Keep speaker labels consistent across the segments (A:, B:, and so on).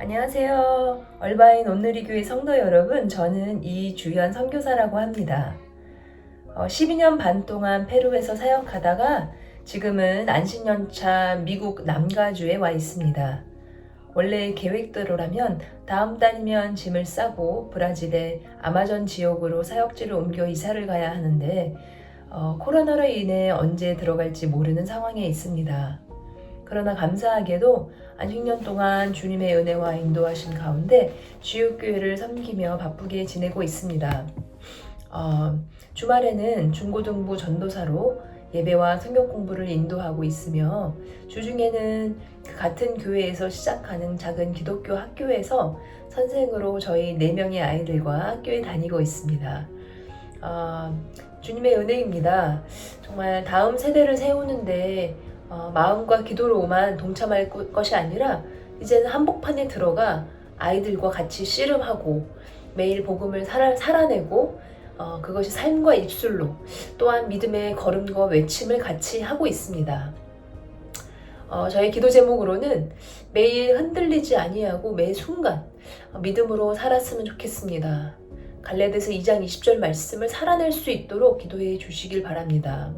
A: 안녕하세요. 얼바인 온누리 교회 성도 여러분, 저는 이주연 선교사라고 합니다. 어, 12년 반 동안 페루에서 사역하다가 지금은 안식년차 미국 남가주에 와 있습니다. 원래 계획대로라면 다음 달이면 짐을 싸고 브라질의 아마존 지역으로 사역지를 옮겨 이사를 가야 하는데 어, 코로나로 인해 언제 들어갈지 모르는 상황에 있습니다. 그러나 감사하게도 안식년 동안 주님의 은혜와 인도하신 가운데 주요교회를 섬기며 바쁘게 지내고 있습니다. 어, 주말에는 중고등부 전도사로 예배와 성경 공부를 인도하고 있으며 주중에는 그 같은 교회에서 시작하는 작은 기독교 학교에서 선생으로 저희 4명의 아이들과 학교에 다니고 있습니다. 어, 주님의 은혜입니다. 정말 다음 세대를 세우는데 어, 마음과 기도로만 동참할 것- 것이 아니라 이제는 한복판에 들어가 아이들과 같이 씨름하고 매일 복음을 살아, 살아내고 어, 그것이 삶과 입술로 또한 믿음의 걸음과 외침을 같이 하고 있습니다. 어, 저의 기도 제목으로는 매일 흔들리지 아니하고 매 순간 어, 믿음으로 살았으면 좋겠습니다. 갈레드스 2장 20절 말씀을 살아낼 수 있도록 기도해 주시길 바랍니다.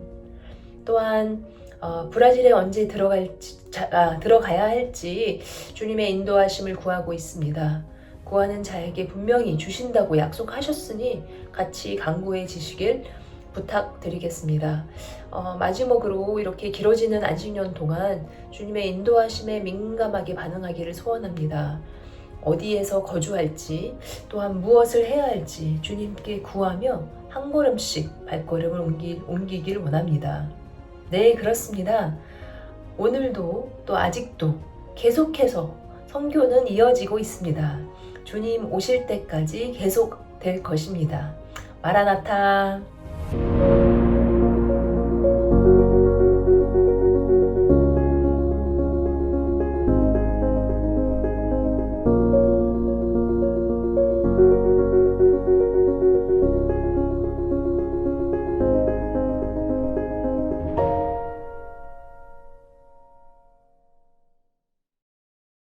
A: 또한 어, 브라질에 언제 들어갈지, 자, 아, 들어가야 할지 주님의 인도하심을 구하고 있습니다. 구하는 자에게 분명히 주신다고 약속하셨으니 같이 강구해 지시길 부탁드리겠습니다. 어, 마지막으로 이렇게 길어지는 안식년 동안 주님의 인도하심에 민감하게 반응하기를 소원합니다. 어디에서 거주할지 또한 무엇을 해야 할지 주님께 구하며 한 걸음씩 발걸음을 옮기, 옮기길 원합니다. 네, 그렇습니다. 오늘도 또 아직도 계속해서 성교는 이어지고 있습니다. 주님 오실 때까지 계속 될 것입니다. 마라나타.